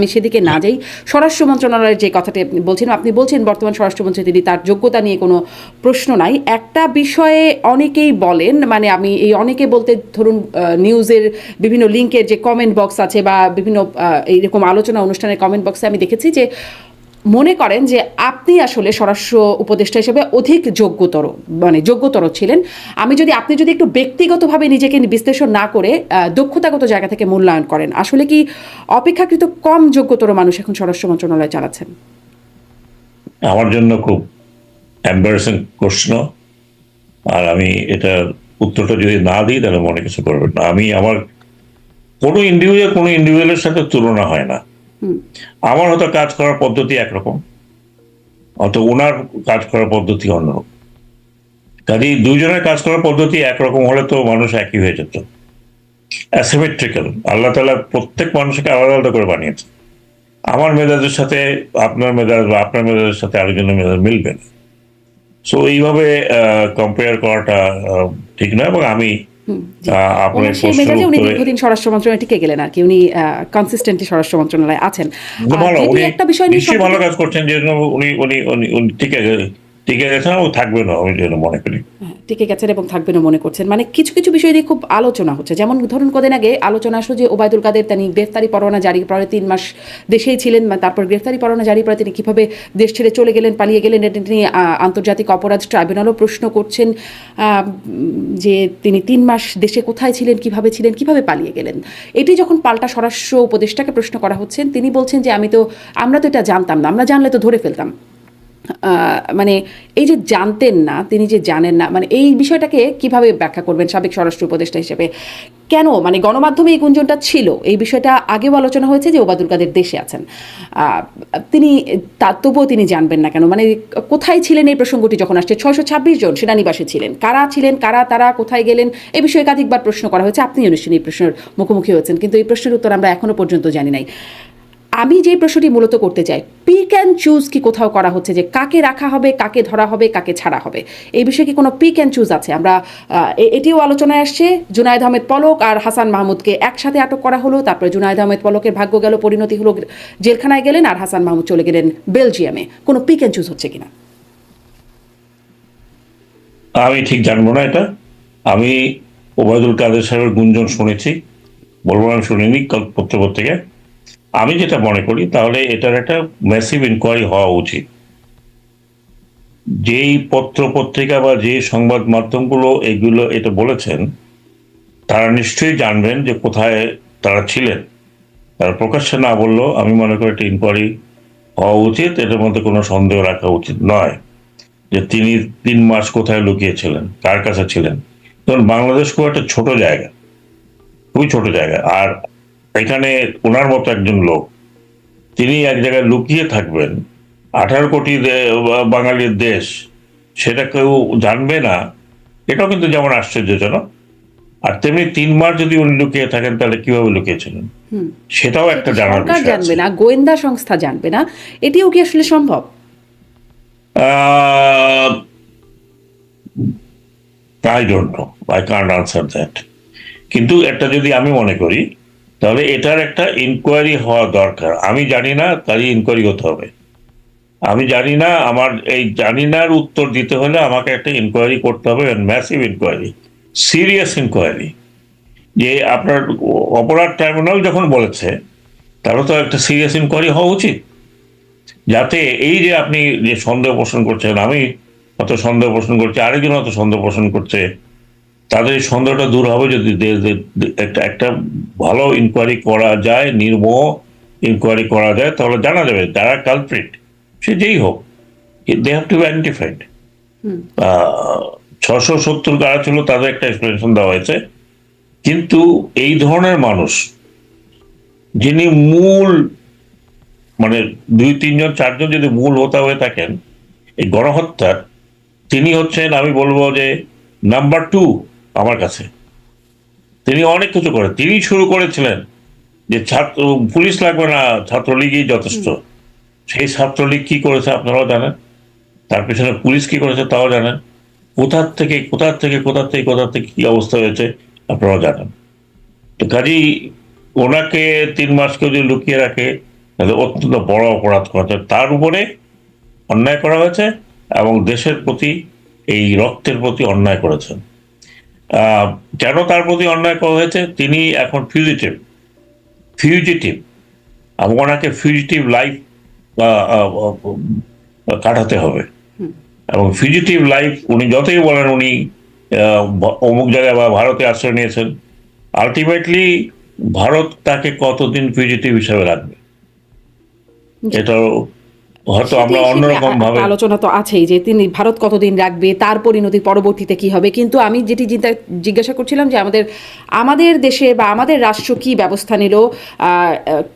আমি সেদিকে না যাই। স্বরাষ্ট্র মন্ত্রণালয়ের যে কথাটি আপনি বলছেন আপনি বলছেন বর্তমান স্বরাষ্ট্রমন্ত্রী তিনি তার যোগ্যতা নিয়ে কোনো প্রশ্ন নাই। একটা বিষয়ে অনেকেই বলেন মানে আমি এই অনেকে বলতে ধরুন নিউজের বিভিন্ন লিঙ্কের যে কমেন্ট বক্স আছে বা বিভিন্ন এইরকম আলোচনা অনুষ্ঠানের কমেন্ট বক্সে আমি দেখেছি যে মনে করেন যে আপনি আসলে স্বরাষ্ট্র উপদেষ্টা হিসেবে অধিক যোগ্যতর মানে যোগ্যতর ছিলেন। আমি যদি, আপনি যদি একটু ব্যক্তিগতভাবে নিজেকে বিশ্লেষণ না করে দক্ষতাগত জায়গা থেকে মূল্যায়ন করেন, আসলে কি অপেক্ষাকৃত কম যোগ্যতর মানুষ এখন স্বরাষ্ট্র মন্ত্রণালয় চালাচ্ছেন? আমার জন্য খুব এম্বারেসিং প্রশ্ন, আর আমি এটার উত্তরটা যদি না দিই, তাহলে মনে কিছু করবেন না। আমি আমার কোনো ইন্ডিভিজুয়াল কোনো ইন্ডিভিজুয়ালের সাথে তুলনা হয় না। আমার হয়তো কাজ করার পদ্ধতি একরকম অত ওনার কাজ করার পদ্ধতি অন্যরকম। কাজেই দুইজনের কাজ করার পদ্ধতি একরকম হলে তো মানুষ একই হয়ে যেত। অ্যাসিমেট্রিক্যাল আল্লাহ তালা প্রত্যেক মানুষকে আলাদা আলাদা করে বানিয়েছে আমার মেজাজের সাথে আপনার মেজাজ বা আপনার মেজাজের সাথে আরেকজনের মেজাজ মিলবে না। সো এইভাবে কম্পেয়ার করাটা ঠিক নয় এবং আমি আপনার সেই মেজাজে উনি দীর্ঘদিন স্বরাষ্ট্র মন্ত্রণালয়ে টিকে গেলেন আর কি। উনি কনসিস্টেন্টলি স্বরাষ্ট্র মন্ত্রণালয়ে আছেন। উনি একটা বিষয় নিয়ে ভালো কাজ করছেন যে উনি উনি উনি টিকে টিকে গেছেন ও থাকবে না আমি যেন মনে করি। হ্যাঁ, টিকে গেছেন এবং থাকবেনও মনে করছেন। মানে কিছু কিছু বিষয় নিয়ে খুব আলোচনা হচ্ছে। যেমন ধরুন কদিন আগে আলোচনা আসলো যে ওবায়দুল কাদের তিনি গ্রেফতারি পরোয়ানা জারি পরে তিন মাস দেশেই ছিলেন তারপর গ্রেফতারি পরোয়ানা জারি পরে তিনি কীভাবে দেশ ছেড়ে চলে গেলেন পালিয়ে গেলেন এটা আহ, আন্তর্জাতিক অপরাধ ট্রাইব্যুনালও প্রশ্ন করছেন যে তিনি তিন মাস দেশে কোথায় ছিলেন কীভাবে ছিলেন কীভাবে পালিয়ে গেলেন। এটি যখন পাল্টা স্বরাষ্ট্র উপদেষ্টাকে প্রশ্ন করা হচ্ছেন তিনি বলছেন যে আমি তো আমরা তো এটা জানতাম না আমরা জানলে তো ধরে ফেলতাম। মানে এই যে জানতেন না, তিনি যে জানেন না মানে এই বিষয়টাকে কীভাবে ব্যাখ্যা করবেন সাবেক স্বরাষ্ট্র উপদেষ্টা হিসেবে? কেন? মানে গণমাধ্যমে এই গুঞ্জনটা ছিল। এই বিষয়টা আগেও আলোচনা হয়েছে যে ওবাদুল কাদের দেশে আছেন। তিনি, তা তবুও তিনি জানবেন না কেন? মানে কোথায় ছিলেন এই প্রসঙ্গটি যখন আসছে? ছয়শো ছাব্বিশ জন সেনানিবাসে ছিলেন। কারা ছিলেন? কারা, তারা কোথায় গেলেন? এই বিষয়ে একাধিকবার প্রশ্ন করা হয়েছে। আপনি নিশ্চয়ই এই প্রশ্নের মুখোমুখি হয়েছেন। কিন্তু এই প্রশ্নের উত্তর আমরা এখনও পর্যন্ত জানি নাই। আমি যে প্রশ্নটি মূলত করতে চাই পিক অ্যান্ড চুজ কি কোথাও করা হচ্ছে, যে কাকে রাখা হবে, কাকে ধরা হবে, কাকে ছাড়া হবে? এই বিষয়ে কি কোনো পিক অ্যান্ড চুজ আছে? আমরা এটিও আলোচনায় আসছে। জুনায়দ আহমেদ পলক আর হাসান মাহমুদকে একসাথে আটক করা হলো। তারপরে জুনায়দ আহমেদ পলকের ভাগ্য গেল, পরিণতি হলো জেলখানায় গেলেন আর হাসান মাহমুদ চলে গেলেন বেলজিয়ামে। কোনো পিক অ্যান্ড চুজ হচ্ছে কিনা? আমি ঠিক জানব না এটা। আমি ওবায়দুল কাদের সাহেবের গুঞ্জন শুনেছি। বলব আমি শুনিনি কাল- পত্র পত্রিকা আমি যেটা মনে করি, তাহলে এটার একটা ম্যাসিভ ইনকোয়ারি হওয়া উচিত। যেই পত্র পত্রিকা বা যে সংবাদ মাধ্যমগুলো এগুলো এটা বলেছেন, তারা নিশ্চয়ই জানবেন যে কোথায় তারা ছিলেন। তারা প্রকাশ্যে না বললেও আমি মনে করি একটা ইনকোয়ারি হওয়া উচিত, এটার মধ্যে কোনো সন্দেহ রাখা উচিত নয় যে তিনি তিন মাস কোথায় লুকিয়েছিলেন, কার কাছে ছিলেন। কারণ বাংলাদেশ খুব একটা ছোট জায়গা, খুবই ছোট জায়গা। আর এখানে ওনার মতো একজন লোক তিনি এক জায়গায় লুকিয়ে থাকবেন আঠারো কোটি বাঙালির দেশ সেটা কেউ জানবে না এটাও কিন্তু যেমন আশ্চর্যজনক। আর তেমনি তিনবার যদি উনি লুকিয়ে থাকেন তাহলে কীভাবে লুকিয়েছিলেন? সেটাও একটা জানার বিষয় জানবে না গোয়েন্দা সংস্থা জানবে না। এটিও কি আসলে সম্ভব? I don't know. I can't answer that. কিন্তু একটা যদি আমি মনে করি তাহলে এটার একটা ইনকোয়ারি হওয়া দরকার। আমি জানি না, তারই ইনকোয়ারি হতে হবে। আমি জানি না, আমার এই জানি নার উত্তর দিতে হলে আমাকে একটা ইনকোয়ারি করতে হবে ম্যাসিভ ইনকোয়ারি সিরিয়াস ইনকোয়ারি যে আপনার অপরাধ ট্রাইব্যুনাল যখন বলেছে, তাহলে তো একটা সিরিয়াস ইনকোয়ারি হওয়া উচিত। যাতে এই যে আপনি যে সন্দেহ পোষণ করছেন, আমি অত সন্দেহ পোষণ করছি, আরেকজন অত সন্দেহ পোষণ করছে তাদের সন্দেহটা দূর হবে যদি একটা একটা ভালো ইনকোয়ারি করা যায় নির্ম ইনকোয়ারি করা যায় তাহলে জানা যাবে যারা কালপ্রিট সে যেই হোক দে হ্যাভ টু আইডেন্টিফাইড ছশো সত্তর কারা ছিল তাদের একটা এক্সপ্লেনেশন দেওয়া হয়েছে। কিন্তু এই ধরনের মানুষ যিনি মূল মানে দুই তিনজন চারজন যদি মূল হোতা হয়ে থাকেন এই গণহত্যার তিনি হচ্ছেন আমি বলব যে নাম্বার টু আমার কাছে। তিনি অনেক কিছু করেন। তিনি শুরু করেছিলেন যে ছাত্র পুলিশ লাগবে না ছাত্রলীগই যথেষ্ট। সেই ছাত্রলীগ কি করেছে আপনারাও জানেন? তার পিছনে পুলিশ কি করেছে তাও জানেন? কোথার থেকে কোথার থেকে কোথার থেকে কোথার থেকে কি অবস্থা হয়েছে আপনারাও জানেন। তো কাজেই ওনাকে তিন মাস কেউ যদি লুকিয়ে রাখে এটা অত্যন্ত বড় অপরাধ করেছে তার উপরে অন্যায় করা হয়েছে এবং দেশের প্রতি এই রক্তের প্রতি অন্যায় করেছেন। কেন তার প্রতি অন্যায় করা হয়েছে? তিনি এখন ফিউজিটিভ ফিউজিটিভ ওনাকে ফিউজিটিভ লাইফ কাটাতে হবে। এবং ফিউজিটিভ লাইফ উনি যতই বলেন উনি অমুক জায়গায় বা ভারতে আশ্রয় নিয়েছেন। আলটিমেটলি ভারত তাকে কতদিন ফিউজিটিভ হিসাবে রাখবে? এটাও হয়তো আমরা অন্যরকম ভাবে আলোচনা তো আছেই যে তিনি ভারত কতদিন রাখবে তার পরিণতি পরবর্তীতে কি হবে? কিন্তু আমি যেটি চিন্তা জিজ্ঞাসা করছিলাম যে আমাদের আমাদের দেশে বা আমাদের রাষ্ট্র কি ব্যবস্থা নিল?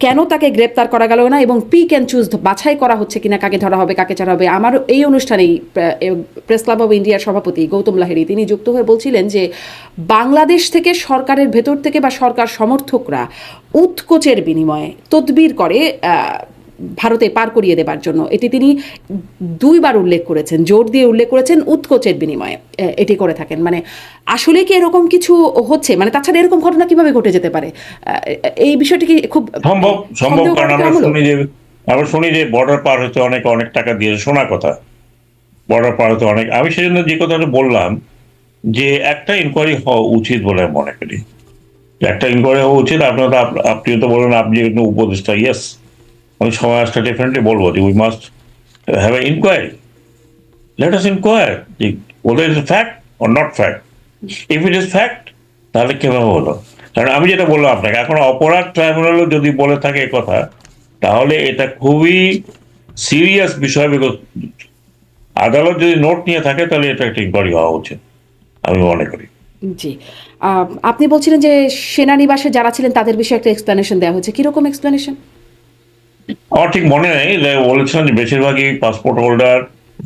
কেন তাকে গ্রেপ্তার করা গেল না এবং পিক অ্যান্ড চুজ বাছাই করা হচ্ছে কিনা কাকে ধরা হবে কাকে ছাড়া হবে? আমার এই অনুষ্ঠানেই প্রেস ক্লাব অব ইন্ডিয়ার সভাপতি গৌতম লাহিড়ী তিনি যুক্ত হয়ে বলছিলেন যে বাংলাদেশ থেকে সরকারের ভেতর থেকে বা সরকার সমর্থকরা উৎকোচের বিনিময়ে তদবির করে আহ, ভারতে পার করিয়ে দেবার জন্য। এটি তিনি দুইবার উল্লেখ করেছেন জোর দিয়ে উল্লেখ করেছেন উৎকোচের বিনিময়ে। এটি করে থাকেন। মানে আসলে কি এরকম কিছু হচ্ছে? মানে তাছাড়া এরকম ঘটনা কীভাবে ঘটে যেতে পারে? এই বিষয়টি কি খুব সম্ভব সম্ভব কারণ আমরা শুনি যে আমরা শুনি যে বর্ডার পার হতে অনেক অনেক টাকা দিয়ে শোনা কথা। বর্ডার পার হতে অনেক। আমি সেজন্য যে কথাটা বললাম যে একটা ইনকোয়ারি হওয়া উচিত বলে মনে করি। একটা ইনকোয়ারি হওয়া উচিত। আপনার তো আপনিও তো বলেন আপনি উপদেষ্টা। ইয়েস আমি আসতে ডেফিনেটলি বলব, যে we must have a inquiry let us inquire যে ওদের is fact or not fact if it is fact তাহলে কীভাবে হলো? কারণ আমি যেটা বললাম আপনাকে, এখন অপরাধ ট্রাইব্যুনালও যদি বলে থাকে কথা, তাহলে এটা খুবই সিরিয়াস বিষয় বিকজ আদালত যদি নোট নিয়ে থাকে, তাহলে এটা একটা ইনকোয়ারি হওয়া উচিত, আমি মনে করি। জি। আপনি বলছিলেন যে সেনানিবাসে যারা ছিলেন, তাদের বিষয়ে একটা এক্সপ্লেনেশন দেওয়া হয়েছে। কীরকম এক্সপ্লেনেশন আমার ঠিক মনে নেই যে বলেছিলেন যে বেশিরভাগই পাসপোর্ট হোল্ডার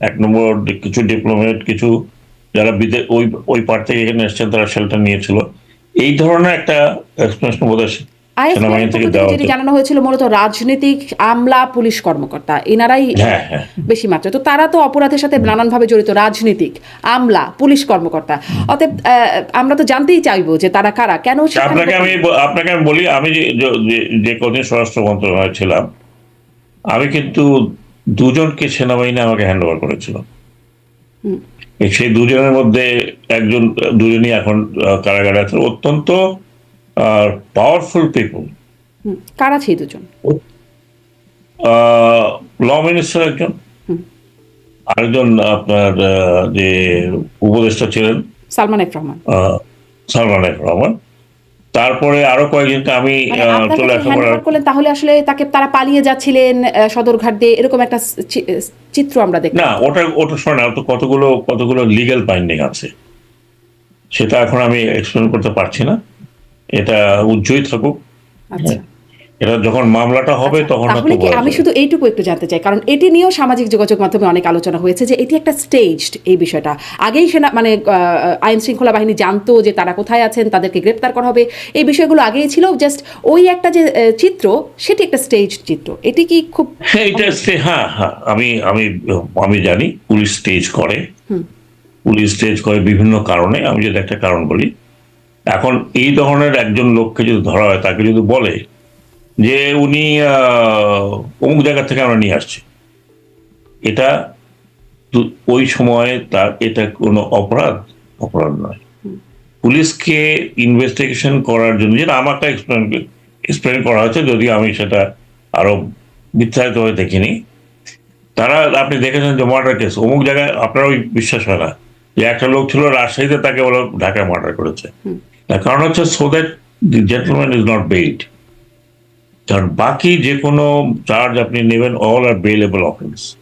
এক নম্বর কিছু ডিপ্লোমেট কিছু যারা বিদে ওই ওই পার থেকে এখানে এসছেন তারা শেল্টার নিয়েছিল। এই ধরনের একটা এক্সপ্লেনেশন বোধ হয় জানানো হয়েছিল মূলত রাজনৈতিক আমলা পুলিশ কর্মকর্তা এনারাই হ্যাঁ হ্যাঁ। বেশি মাত্রা। তো তারা তো অপরাধের সাথে নানানভাবে জড়িত রাজনীতিক আমলা পুলিশ কর্মকর্তা। অতএব আমরা তো জানতেই চাইব যে তারা কারা কেন আপনাকে আমি আপনাকে আমি বলি আমি যে যে- যে- যে কদিন স্বরাষ্ট্র মন্ত্রণালয়ে ছিলাম আমি কিন্তু দুজনকে সেনাবাহিনী আমাকে হ্যান্ড ওভার করেছিল সেই দুজনের মধ্যে একজন দুজনই এখন কারাগারে আছেন অত্যন্ত পাওয়ারফুল পিপল কারা সেই দুজন? ল মিনিস্টার একজন। আরেকজন আপনার যে উপদেষ্টা ছিলেন। সালমান এফ রহমান। সালমান এফ রহমান। তারপরে আরও কয়েকজনকে আমি মানে চলে করলেন তাহলে আসলে তাকে তারা পালিয়ে যাচ্ছিলেন সদরঘাট দিয়ে এরকম একটা চিত্র আমরা দেখি না ওটা ওটা শোনা তো কতগুলো কতগুলো লিগ্যাল বাইন্ডিং আছে। সেটা এখন আমি এক্সপ্লেন করতে পারছি না। এটা উজ্জ্বই থাকুক। আচ্ছা। এটা যখন মামলাটা হবে তখন তাহলে কি আমি শুধু এইটুকু একটু জানতে চাই কারণ এটি নিয়েও সামাজিক যোগাযোগ মাধ্যমে অনেক আলোচনা হয়েছে যে এটি একটা স্টেজড এই বিষয়টা। আগেই সেনা মানে আইন শৃঙ্খলা বাহিনী জানতো যে তারা কোথায় আছেন তাদেরকে গ্রেপ্তার করা হবে। এই বিষয়গুলো আগেই ছিল জাস্ট ওই একটা যে চিত্র সেটি একটা স্টেজ চিত্র। এটি কি খুব হ্যাঁ এটা হ্যাঁ হ্যাঁ আমি আমি আমি জানি পুলিশ স্টেজ করে। পুলিশ স্টেজ করে বিভিন্ন কারণে আমি যদি একটা কারণ বলি। এখন এই ধরনের একজন লোককে যদি ধরা হয় তাকে যদি বলে যে উনি আহ, অমুক জায়গা থেকে আমরা নিয়ে আসছি। এটা ওই সময়ে তার এটা কোনো অপরাধ? অপরাধ নয়। পুলিশকে ইনভেস্টিগেশন করার জন্য যেটা আমাকে এক্সপ্লেন এক্সপ্লেন করা হয়েছে যদিও আমি সেটা আরও বিস্তারিত হয়ে দেখিনি। তারা আপনি দেখেছেন যে মার্ডার কেস অমুক জায়গায় আপনার ওই বিশ্বাস হয় না যে একটা লোক ছিল রাজশাহীতে তাকে বলো ঢাকায় মার্ডার করেছে। তার কারণ হচ্ছে so that the gentleman is not bailed কারণ বাকি যে কোনো চার্জ আপনি নেবেন অল আর বেলেবল অফেন্স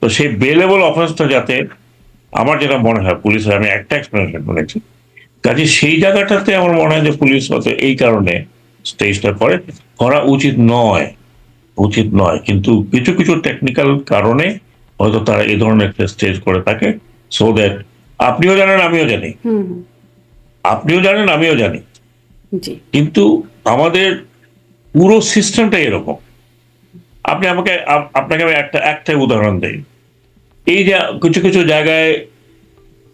তো সেই বেলেবল অফেন্সটা যাতে আমার যেটা মনে হয় পুলিশের আমি একটা এক্সপ্লেনেশন শুনেছি কাজে সেই জায়গাটাতে আমার মনে হয় যে পুলিশ হয়তো এই কারণে স্টেজটা করে। করা উচিত নয় উচিত নয়। কিন্তু কিছু কিছু টেকনিক্যাল কারণে হয়তো তারা এই ধরনের একটা স্টেজ করে থাকে। সো দ্যাট আপনিও জানেন আমিও জানি। আপনিও জানেন আমিও জানি। কিন্তু আমাদের পুরো সিস্টেমটাই এরকম। আপনি আমাকে, আপ- আপনাকে আমি একটা, একটাই উদাহরণ দেই। এই যে কিছু কিছু জায়গায়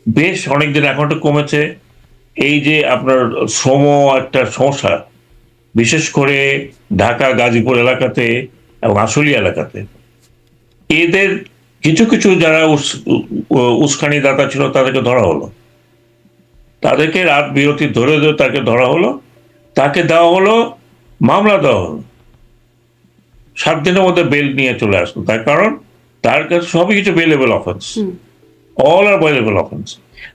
বেশ অনেকদিন এখন একটু কমেছে, এই যে আপনার শ্রম একটা সমস্যা। বিশেষ করে ঢাকা, গাজীপুর এলাকাতে এবং আশুলি এলাকাতে। এদের কিছু কিছু যারা উস্কানি দাতা ছিল তাদেরকে ধরা হলো। তাদেরকে রাত বিরতি ধরে ধরে তাকে ধরা হলো। তাকে দেওয়া হলো মামলা হলো সাত দিনের মধ্যে বেল নিয়ে চলে আসলো। তার কারণ তার কাছে সবই কিছু bailable offence all are bailable offence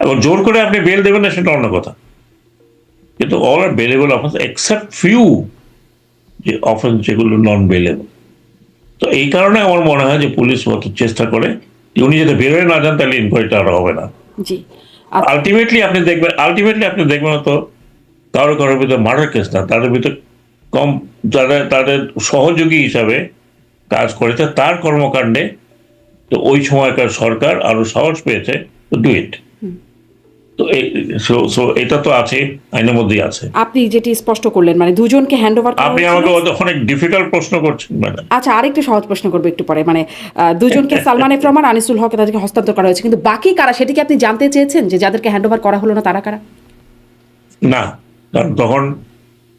এবং জোর করে আপনি বেল দেবেন না সেটা অন্য কথা। কিন্তু all are bailable offence except few যে অফেন্স যেগুলো নন বেলেবল তো এই কারণে আমার মনে হয় যে পুলিশ মতো চেষ্টা করে উনি যদি বেরোয় না যান তাহলে ইনকোয়ারিটা আর হবে না। আলটিমেটলি আপনি দেখবেন আলটিমেটলি আপনি দেখবেন তো কারও কারোর ভিতরে মার্ডার কেস না তাদের ভিতরে কম যাদের তাদের সহযোগী হিসাবে কাজ করেছে তার কর্মকাণ্ডে তো ওই সময়কার সরকার আরও সাহস পেয়েছে তো ডু ইট তো সো এটা তো আছে আইনের মধ্যেই আছে। আপনি যেটি স্পষ্ট করলেন মানে দুজনকে হ্যান্ড ওভার আপনি আমাকে অনেক ডিফিকাল্ট প্রশ্ন করছেন ম্যাডাম আচ্ছা আরেকটু সহজ প্রশ্ন করব একটু পরে মানে দুজনকে সালমান এফ রহমান আনিসুল হক তাদেরকে হস্তান্তর করা হয়েছে কিন্তু বাকি কারা সেটি কি আপনি জানতে চেয়েছেন যে যাদেরকে হ্যান্ড ওভার করা হলো না তারা কারা? না কারণ তখন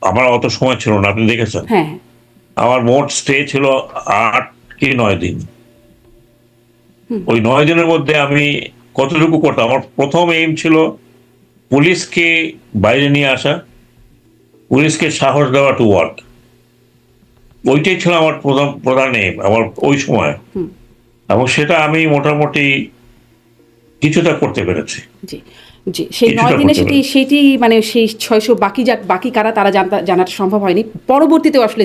আমার অত সময় ছিল না আপনি দেখেছেন? হ্যাঁ। আমার মোট স্টে ছিল আট কি নয় দিন। ওই নয় দিনের মধ্যে আমি কতটুকু করতাম? আমার প্রথম এইম ছিল পুলিশকে বাইরে নিয়ে আসা পুলিশকে সাহস দেওয়া টু ওয়ার্ক ওইটাই ছিল আমার প্রধান প্রধান এইম আমার ওই সময়। এবং সেটা আমি মোটামুটি কিছুটা করতে পেরেছি। জি সেই নয় দিনে সেটি সেটি মানে সেই ছয়শো বাকি যা বাকি কারা তারা জানতা জানাটা সম্ভব হয়নি। পরবর্তীতেও আসলে